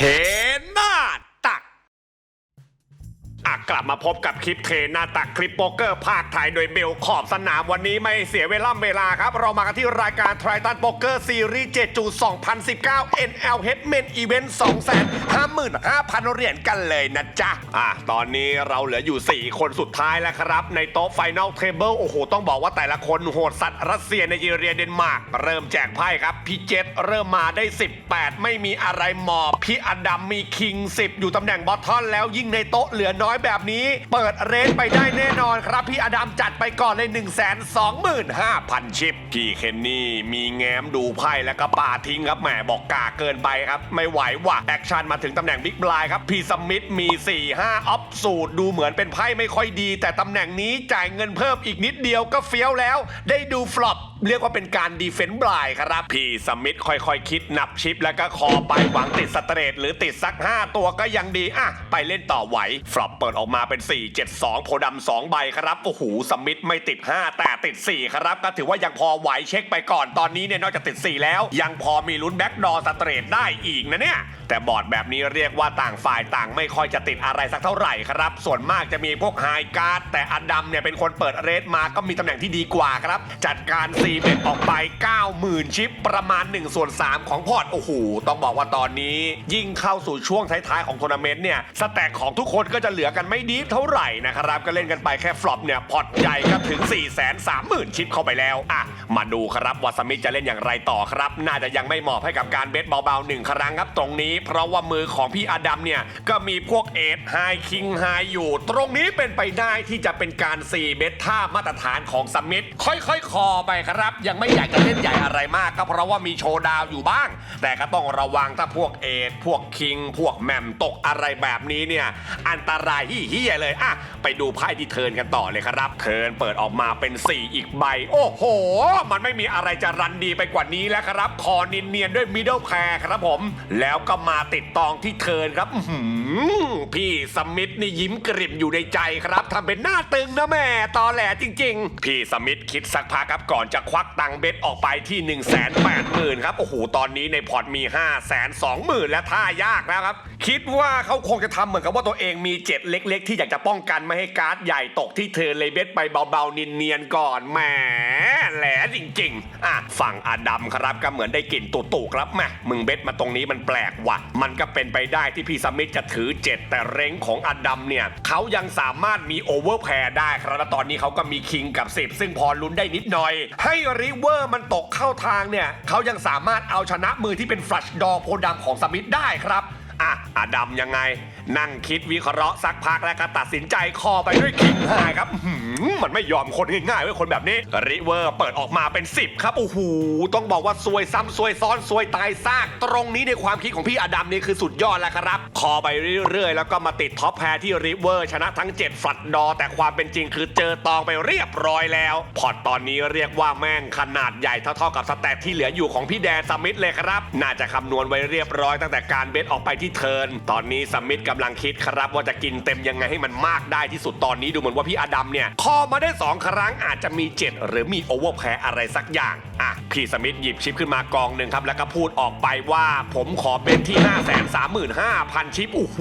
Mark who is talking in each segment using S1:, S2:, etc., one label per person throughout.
S1: ห กลับมาพบกับคลิปเทหน้าตักคลิปโป๊กเกอร์ภาคไทยโดยเบลขอบสนามวันนี้ไม่เสียเวลาเวลาครับ เรามากันที่รายการ t r i t ันโป๊กเกอร์ซีรีส์7จู2019 NL Head Men Event 255,000 เหรียญกันเลยนะจ๊ะ อะ ตอนนี้เราเหลืออยู่ 4 คนสุดท้ายแล้วครับ ในโต๊ะไฟน a ลเทเบิลโอ้โห ต้องบอกว่าแต่ละคนโหดสัตว์รัสเซียไนจีเรียเดนมาร์กเริ่มแจกไพ่ครับ พี่เจษเริ่มมาได้ 18 ไม่มีอะไรหมอบพี่อดัมมีคิง 10 อยู่ตำแหน่งบอททอนแล้วยิ่งในโต๊ะเหลือน้อยแบบนี้เปิดเรนไปได้แน่นอนครับพี่อดัมจัดไปก่อนเลย 1 2 5 0 0 0 ชิป พี่เคนนี่มีแง้มดูไพ่แล้วก็ปาทิ้งครับแหมบอกกาเกินไปครับ ไม่ไหวว่ะแอคชั่นมาถึงตำแหน่งบิ๊กบลายครับพี่สมิธมี 4 5ออฟสูตรดูเหมือนเป็นไพ่ไม่ค่อยดี แต่ตำแหน่งนี้จ่ายเงินเพิ่มอีกนิดเดียวก็เฟี้ยวแล้ว ได้ดูฟลอปเรียกว่าเป็นการดีเฟนต์บลายครับพี่สมิธค่อยๆ คิดนับชิป แล้วก็คอไปหวังติดสเตรทหรือติดสัก 5 ตัวก็ยังดีอะไปเล่นต่อไหวฟลอปเปิดออกมาเป็น 4 7 2 โพดำ2ใบครับ โอ้โหสมิธไม่ติด 5 แต่ติด 4 ครับ ก็ถือว่ายังพอไหวเช็คไปก่อนตอนนี้เนี่ยนอกจากติด 4 แล้ว ยังพอมีลุ้นแบ็กดอสเตรทได้อีกนะเนี่ย แต่บอร์ดแบบนี้เรียกว่าต่างฝ่ายต่างไม่ค่อยจะติดอะไรสักเท่าไหร่ครับ ส่วนมากจะมีพวกไฮการ์ดแต่อดัมเนี่ยเป็นคนเปิดเรทมาก็มีตำแหน่งที่ดีกว่าครับ จัดการซีเบ็ดออกไป 90,000 ชิป ประมาณ1ส่วน3ของพอร์ตโอ้โหต้องบอกว่าตอนนี้ ยิ่งเข้าสู่ช่วงท้ายๆของทัวร์นาเมนต์เนี่ยสแต็กของทุกคนก็จะเหลือกันไม่ดีเท่าไหร่นะครับก็เล่นกันไปแค่ฟลอปเนี่ยพอตใหญ่ก็ถึง 430,000 ชิปเข้าไปแล้วอะมาดูครับว่าสมิธจะเล่นอย่างไรต่อครับ น่าจะยังไม่เหมาะให้กับการเบสเบาๆหนึ่งครั้งครับตรงนี้ เพราะว่ามือของพี่อดัมเนี่ยก็มีพวกเอทไฮคิงไฮอยู่ ตรงนี้เป็นไปได้ที่จะเป็นการซีเบสท่ามาตรฐานของสมิธค่อยๆ คอไปครับ ยังไม่อยากจะเล่นใหญ่อะไรมากก็เพราะว่ามีโชว์ดาวอยู่บ้าง แต่ก็ต้องระวังถ้าพวกเอทพวกคิงพวกแมมตกอะไรแบบนี้เนี่ยอันตรายที่เฮียเลยอะไปดูไพ่ที่เทินกันต่อเลยครับ เทินเปิดออกมาเป็น 4 อีกใบ โอ้โห มันไม่มีอะไรจะรันดีไปกว่านี้แล้วครับ คอนินเนียนๆด้วยมิดเดิลแพรครับผม แล้วก็มาติดตองที่เทินครับหพี่สมิธนี่ยิ้มกริ่มอยู่ในใจครับทำเป็นหน้าตึงนะแม่ตอแหลจริง ๆ พี่สมิธคิดสักพักครับก่อนจะควักตังเบ็ดออกไปที่1 8 0 0 0 0ครับโอ้โหตอนนี้ในพอร์ตมี5 2 0 0 0 0และท่ายากแล้วครับ คิดว่าเขาคงจะทำเหมือนกับว่าตัวเองมีเจ็ดเล็กๆที่อยากจะป้องกันไม่ให้การ์ดใหญ่ตกที่เทิร์นเลยเบ็ดไปเบาๆเนียนๆก่อนแหมแหลจริงๆ อะฝั่งอดัมครับก็เหมือนได้กลิ่นตุ่ๆครับแม่มึงเบ็ดมาตรงนี้มันแปลกว่ะ มันก็เป็นไปได้ที่พี่สมิธจะถือ7แต่เร้งของอดัมเนี่ยเขายังสามารถมีโอเวอร์แพร์ได้ครับและตอนนี้เขาก็มีคิงกับ10ซึ่งพอลุ้นได้นิดหน่อย ให้ริเวอร์มันตกเข้าทางเนี่ยเขายังสามารถเอาชนะมือที่เป็นฟลัชดอโพดำของสมิธได้ครับอะอดัมยังไง นั่งคิดวิเคราะห์สักพักแล้วก็ตัดสินใจคอไปด้วยคิงไฮครับหือ มันไม่ยอมคนง่ายๆเว้คนแบบนี้ริเวอร์เปิดออกมาเป็น 10 ครับโอ้โหต้องบอกว่าซวยซ้ำซวยซ้อนซวยตายซาก ตรงนี้ในความคิดของพี่อดัมนี่คือสุดยอดแล้วครับ คอไปเรื่อยๆ แล้วก็มาติดท็อปแพรที่ริเวอร์ชนะทั้ง7ฟลัดดอ แต่ความเป็นจริงคือเจอตองไปเรียบร้อยแล้ว พอตตอนนี้เรียกว่าแม่งขนาดใหญ่เท่าๆกับสแตทที่เหลืออยู่ของพี่แดนสมิธเลยครับ น่าจะคำนวณไว้เรียบร้อยตั้งแต่การเบสออกไปที่เทิร์นตอนนี้สมิธกำลังคิดครับว่าจะกินเต็มยังไงให้มันมากได้ที่สุดตอนนี้ดูเหมือนว่าพี่อดัมเนี่ยคอมาได้ 2 ครั้งอาจจะมี 7 หรือมีโอเวอร์แพร์อะไรสักอย่าง อะ พี่สมิธหยิบชิปขึ้นมากองหนึ่งครับ แล้วก็พูดออกไปว่าผมขอเป็นที่ 5 3 5 0 0 0 ชิป โอ้โห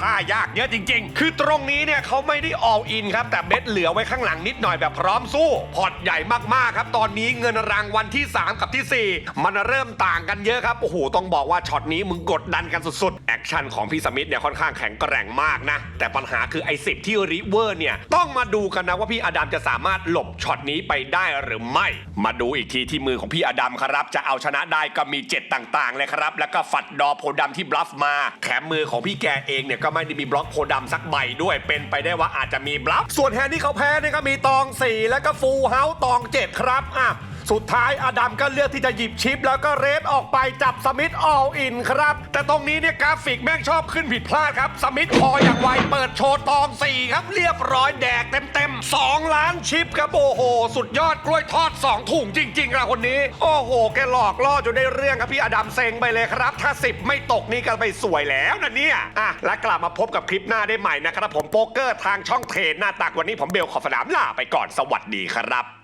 S1: ท่ายากเยอะจริง ๆ คือตรงนี้เนี่ยเขาไม่ได้ออ l อินครับ แต่เบ็ดเหลือไว้ข้างหลังนิดหน่อยแบบพร้อมสู้ พอร์ตใหญ่มากๆครับ ตอนนี้เงินรางวัลที่ 3 กับทีสี่ 4 มันเริ่มต่างกันเยอะครับ โอ้โห ต้องบอกว่าช็อตนี้มึงกดดันกันสุดๆ แอคชั่นของพี่สมิธเนี่ยค่อนข้างแข็งแกร่งมากนะ แต่ปัญหาคือไอ้สิบที่ริเวอร์เนี่ย ต้องมาดูกันนะว่าพี่อดัมจะสามารถหลบช็อตนี้ไปได้หรือไม่ มาดูอีกทีที่มือของพี่อดัมครับ จะเอาชนะได้ก็มีเจ็ดต่างๆเลยครับ แล้วก็ฝัดดอโพดำที่บลัฟมาแถมมือของพี่แกเองเนี่ยก็ไม่ได้มีบล็อกโพดำสักใบด้วยเป็นไปได้ว่าอาจจะมีบลัฟส่วนแฮนด์ที่เขาแพ้เนี่ยก็มีตอง4แล้วก็ฟูลเฮาส์ตอง7ครับอะ สุดท้ายอดัมก็เลือกที่จะหยิบชิป แล้วก็เรดออกไปจับสมิธออลอินครับ แต่ตรงนี้เนี่ยกราฟิกแม่งชอบขึ้นผิดพลาดครับ สมิธพออย่างไวเปิดโชว์ตอง 4 ครับ เรียบร้อยแดกเต็มๆ 2 ล้านชิปครับโอ้โห สุดยอดกล้วยทอด 2 ถุงจริงๆครับคนนี้ โอ้โห แกหลอกล่อจนได้เรื่องครับพี่อดัมเซ็งไปเลยครับ ถ้า 10 ไม่ตกนี่ก็ไปสวยแล้วนะเนี่ยอะและกลับมาพบกับคลิปหน้าได้ใหม่นะครับผมโป๊กเกอร์ทางช่องเทรนหน้าตักวันนี้ผมเบลขอสนามลาไปก่อนสวัสดีครับ